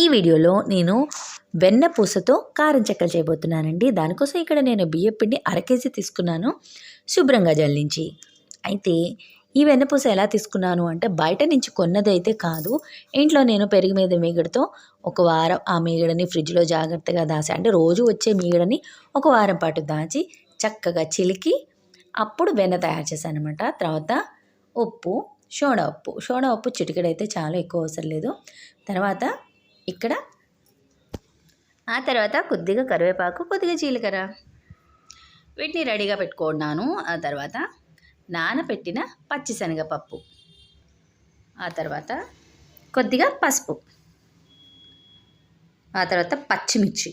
ఈ వీడియోలో నేను వెన్న పూసతో కారం చెక్కలు చేయబోతున్నానండి. దానికోసం ఇక్కడ నేను బియ్యం పిండి అర కేజీ తీసుకున్నాను. శుభ్రంగా జల్లించి. అయితే ఈ వెన్నపూస ఎలా తీసుకున్నాను అంటే బయట నుంచి కొన్నది అయితే కాదు. ఇంట్లో నేను పెరుగు మీద మీగడతో ఒక వారం ఆ మీగడని ఫ్రిడ్జ్లో జాగ్రత్తగా దాచి. అంటే రోజు వచ్చే మీగడని ఒక వారం పాటు దాచి చక్కగా చిలికి అప్పుడు వెన్న తయారు చేశాను అనమాట తర్వాత ఉప్పు సోడా ఉప్పు. సోడా ఉప్పు చిటికెడైతే చాలా ఎక్కువ అవసరం లేదు. తర్వాత ఇక్కడ ఆ తర్వాత కొద్దిగా కరివేపాకు కొద్దిగా జీలకర్ర. వీటిని రెడీగా పెట్టుకున్నాను. ఆ తర్వాత నానబెట్టిన పచ్చిశనగపప్పు ఆ తర్వాత కొద్దిగా పసుపు. ఆ తర్వాత పచ్చిమిర్చి.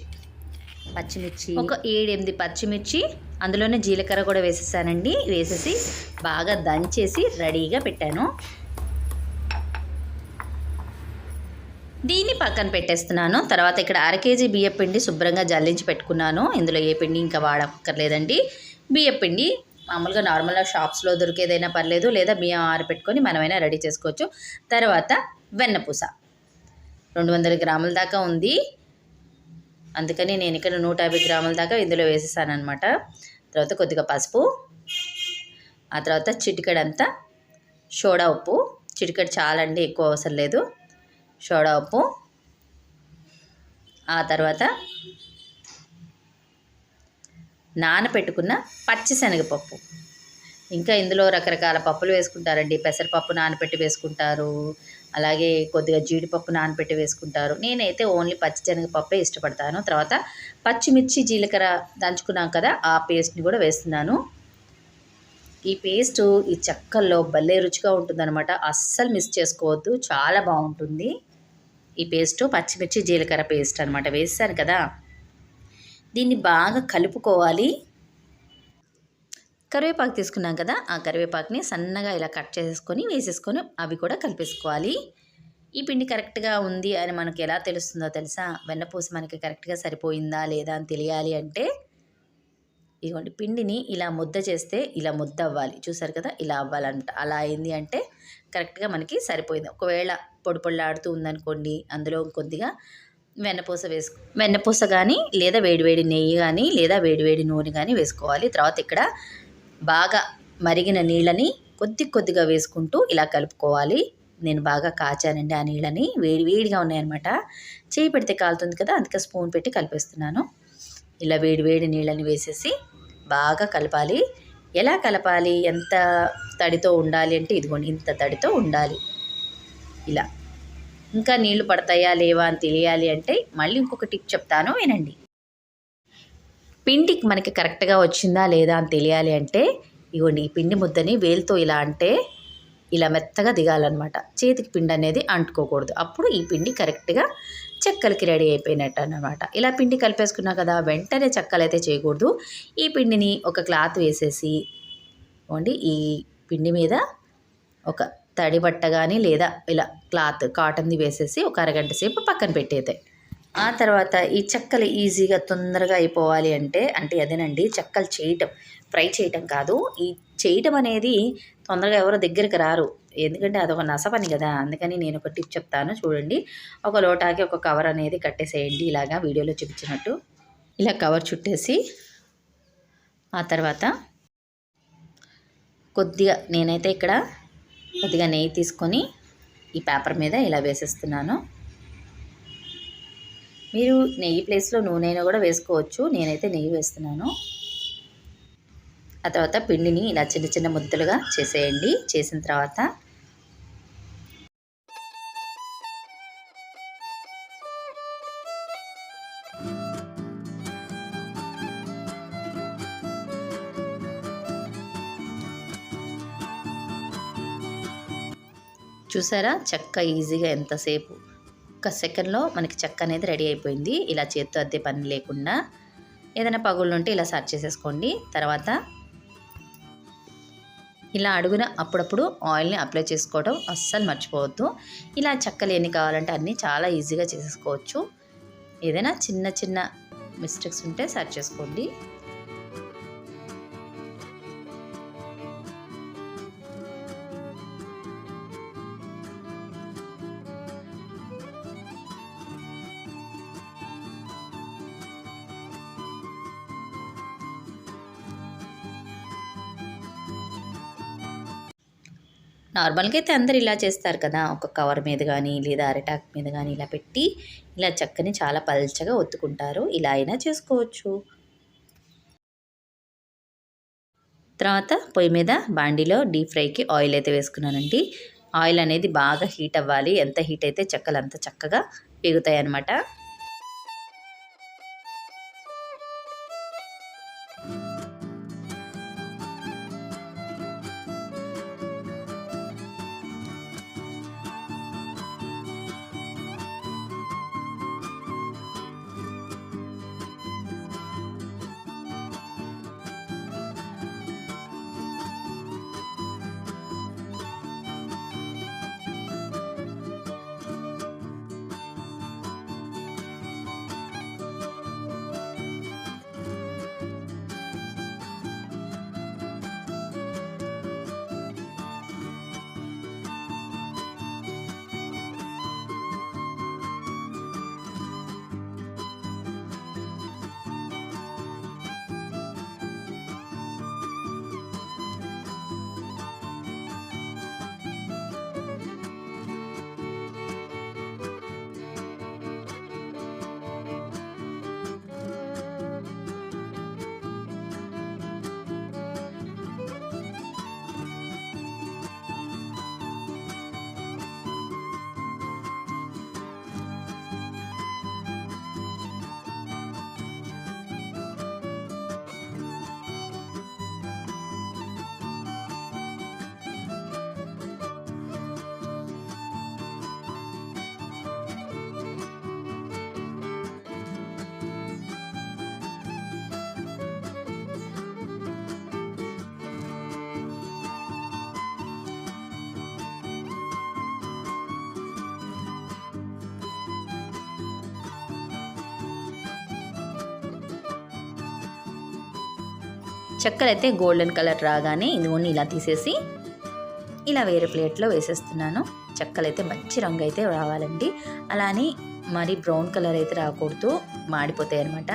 పచ్చిమిర్చి. ఒక ఏడెనిమిది పచ్చిమిర్చి అందులోనే జీలకర్ర కూడా వేసేసానండి. వేసేసి బాగా దంచేసి రెడీగా పెట్టాను. దీన్ని పక్కన పెట్టేస్తున్నాను. తర్వాత ఇక్కడ అర కేజీ బియ్య పిండి శుభ్రంగా జల్లించి పెట్టుకున్నాను. ఇందులో ఏ పిండి ఇంకా వాడక్కర్లేదండి. బియ్య పిండి మామూలుగా నార్మల్గా షాప్స్లో దొరికేదైనా పర్లేదు లేదా బియ్యం ఆరబెట్టుకొని మనమైనా రెడీ చేసుకోవచ్చు. తర్వాత వెన్నపూస. రెండు వందల గ్రాముల దాకా ఉంది. అందుకని నేను ఇక్కడ నూట యాభై గ్రాముల దాకా ఇందులో వేసేసాను అనమాట తర్వాత కొద్దిగా పసుపు. ఆ తర్వాత చిటికడంతా సోడా ఉప్పు. చిటికెడు చాలండి ఎక్కువ అవసరం లేదు. సోడా ఉప్పు. ఆ తర్వాత నానపెట్టుకున్న పచ్చిశనగపప్పు ఇంకా ఇందులో రకరకాల పప్పులు వేసుకుంటారండి. పెసరపప్పు నానపెట్టి వేసుకుంటారు. అలాగే కొద్దిగా జీడిపప్పు నానపెట్టి వేసుకుంటారు. నేనైతే ఓన్లీ పచ్చిశనగపప్పే ఇష్టపడతాను. తర్వాత పచ్చిమిర్చి జీలకర్ర దంచుకున్నాం కదా ఆ పేస్ట్ని కూడా వేస్తున్నాను. ఈ పేస్ట్ ఈ చెక్కల్లో భలే రుచిగా ఉంటుందన్నమాట. అస్సలు మిస్ చేసుకోవద్దు. చాలా బాగుంటుంది. ఈ పేస్ట్ పచ్చిమిర్చి జీలకర్ర పేస్ట్ అనమాట వేసాను కదా. దీన్ని బాగా కలుపుకోవాలి. కరివేపాకు తీసుకున్నాం కదా ఆ కరివేపాకుని సన్నగా ఇలా కట్ చేసుకొని వేసేసుకొని అవి కూడా కలిపేసుకోవాలి. ఈ పిండి కరెక్ట్గా ఉంది అని మనకు ఎలా తెలుస్తుందో తెలుసా? వెన్నపూస మనకి కరెక్ట్గా సరిపోయిందా లేదా అని తెలియాలి అంటే ఇదిగోండి పిండిని ఇలా ముద్ద చేస్తే ఇలా ముద్ద అవ్వాలి. చూసారు కదా ఇలా అవ్వాలంట. అలా అయింది అంటే కరెక్ట్గా మనకి సరిపోయింది. ఒకవేళ పొడి పొడిలాడుతూ ఉందనుకోండి అందులో కొద్దిగా వెన్నపూస వేసుకో వెన్నపూస కానీ లేదా వేడివేడి నెయ్యి కానీ లేదా వేడివేడి నూనె కానీ వేసుకోవాలి. తర్వాత ఇక్కడ బాగా మరిగిన నీళ్ళని కొద్ది కొద్దిగా వేసుకుంటూ ఇలా కలుపుకోవాలి. నేను బాగా కాచానండి ఆ నీళ్ళని. వేడి వేడిగా ఉన్నాయన్నమాట. చేయి పెడితే కాలుతుంది కదా అందుకే స్పూన్ పెట్టి కలిపేస్తున్నాను. ఇలా వేడి వేడి నీళ్ళని వేసేసి బాగా కలపాలి. ఎలా కలపాలి? ఎంత తడితో ఉండాలి అంటే ఇదిగోండి ఇంత తడితో ఉండాలి. ఇలా. ఇంకా నీళ్ళు పడతాయా లేవా అని తెలియాలి అంటే మళ్ళీ ఇంకొక టిప్ చెప్తాను వినండి. పిండికి మనకి కరెక్ట్గా వచ్చిందా లేదా అని తెలియాలి అంటే ఇగోండి ఈ పిండి ముద్దని వేలుతో ఇలా అంటే ఇలా మెత్తగా దిగాలన్నమాట. చేతికి పిండి అనేది అంటుకోకూడదు. అప్పుడు ఈ పిండి కరెక్ట్గా చెక్కలకి రెడీ అయిపోయినట్టు అనమాట ఇలా పిండి కలిపేసుకున్నా కదా వెంటనే చెక్కలు అయితే చేయకూడదు. ఈ పిండిని ఒక క్లాత్ వేసేసి ఓండి ఈ పిండి మీద ఒక తడి బట్ట కానీ లేదా ఇలా క్లాత్ కాటన్ది వేసేసి ఒక అరగంట సేపు పక్కన పెట్టేదే. ఆ తర్వాత ఈ చెక్కలు ఈజీగా తొందరగా అయిపోవాలి అంటే అంటే అదేనండి చెక్కలు చేయటం ఫ్రై చేయటం కాదు. ఈ చేయటం అనేది తొందరగా ఎవరో దగ్గరికి రారు. ఎందుకంటే అదొక నస పని కదా అందుకని నేను ఒక టిప్ చెప్తాను చూడండి. ఒక లోటాకి ఒక కవర్ అనేది కట్టేసేయండి ఇలాగా వీడియోలో చూపించినట్టు. ఇలా కవర్ చుట్టేసి ఆ తర్వాత కొద్దిగా నేనైతే ఇక్కడ కొద్దిగా నెయ్యి తీసుకొని ఈ పేపర్ మీద ఇలా వేసేస్తున్నాను. మీరు నెయ్యి ప్లేస్లో నూనె కూడా వేసుకోవచ్చు. నేనైతే నెయ్యి వేస్తున్నాను. ఆ తర్వాత పిండిని ఇలా చిన్న చిన్న ముద్దలుగా చేసేయండి. చేసిన తర్వాత చూసారా? చెక్క ఈజీగా ఎంతసేపు? ఒక్క సెకండ్లో మనకి చెక్క అనేది రెడీ అయిపోయింది. ఇలా చేత్తో అద్దే పని లేకుండా ఏదైనా పగుళ్ళు ఉంటే ఇలా సర్చ్ చేసేసుకోండి. తర్వాత ఇలా అడుగున అప్పుడప్పుడు ఆయిల్ని అప్లై చేసుకోవడం అస్సలు మర్చిపోవద్దు. ఇలా చెక్కలు ఎన్ని కావాలంటే అన్నీ చాలా ఈజీగా చేసేసుకోవచ్చు. ఏదైనా చిన్న చిన్న మిస్టేక్స్ ఉంటే సర్చ్ చేసుకోండి. నార్మల్గా అయితే అందరు ఇలా చేస్తారు కదా ఒక కవర్ మీద కానీ లేదా అరటాక్ మీద కానీ ఇలా పెట్టి ఇలా చక్కని చాలా పల్చగా ఒత్తుకుంటారు. ఇలా అయినా చేసుకోవచ్చు. తర్వాత పొయ్యి మీద బాండీలో డీప్ ఫ్రైకి ఆయిల్ అయితే వేసుకున్నానండి. ఆయిల్ అనేది బాగా హీట్ అవ్వాలి. ఎంత హీట్ అయితే చెక్కలు అంత చక్కగా పెరుగుతాయి అన్నమాట చక్కెర అయితే గోల్డెన్ కలర్ రాగానే ఇదిగోని ఇలా తీసేసి ఇలా వేరే ప్లేట్లో వేసేస్తున్నాను. చక్కలు అయితే మంచి రంగు అయితే రావాలండి. అలానే మరి బ్రౌన్ కలర్ అయితే రాకూడదు. మాడిపోతాయి అనమాట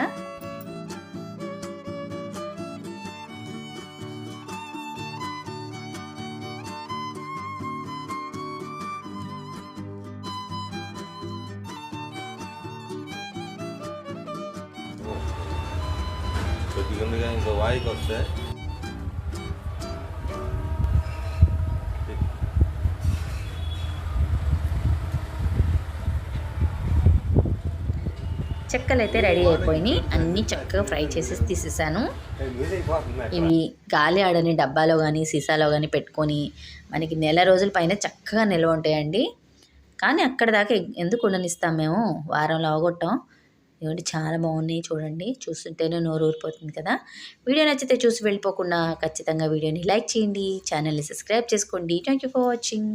కొద్దిగా ఉందిగా ఇంకో వాయికి వస్తే. చెక్కలు అయితే రెడీ అయిపోయినాయి. అన్నీ చక్కగా ఫ్రై చేసి తీసేసాను. ఇవి గాలి ఆడని డబ్బాలో కానీ సీసాలో కానీ పెట్టుకొని మనకి నెల రోజుల పైన చక్కగా నిల్వ ఉంటాయండి. కానీ అక్కడ దాకా ఎందుకు ఉండనిస్తాం మేము? వారంలో అవగొట్టాం. ఇవ్వండి చాలా బాగున్నాయి చూడండి. చూస్తుంటేనే నోరు ఊరిపోతుంది కదా. వీడియో నచ్చితే చూసి వెళ్ళిపోకుండా ఖచ్చితంగా వీడియోని లైక్ చేయండి. ఛానల్ని సబ్స్క్రైబ్ చేసుకోండి. Thank you for watching.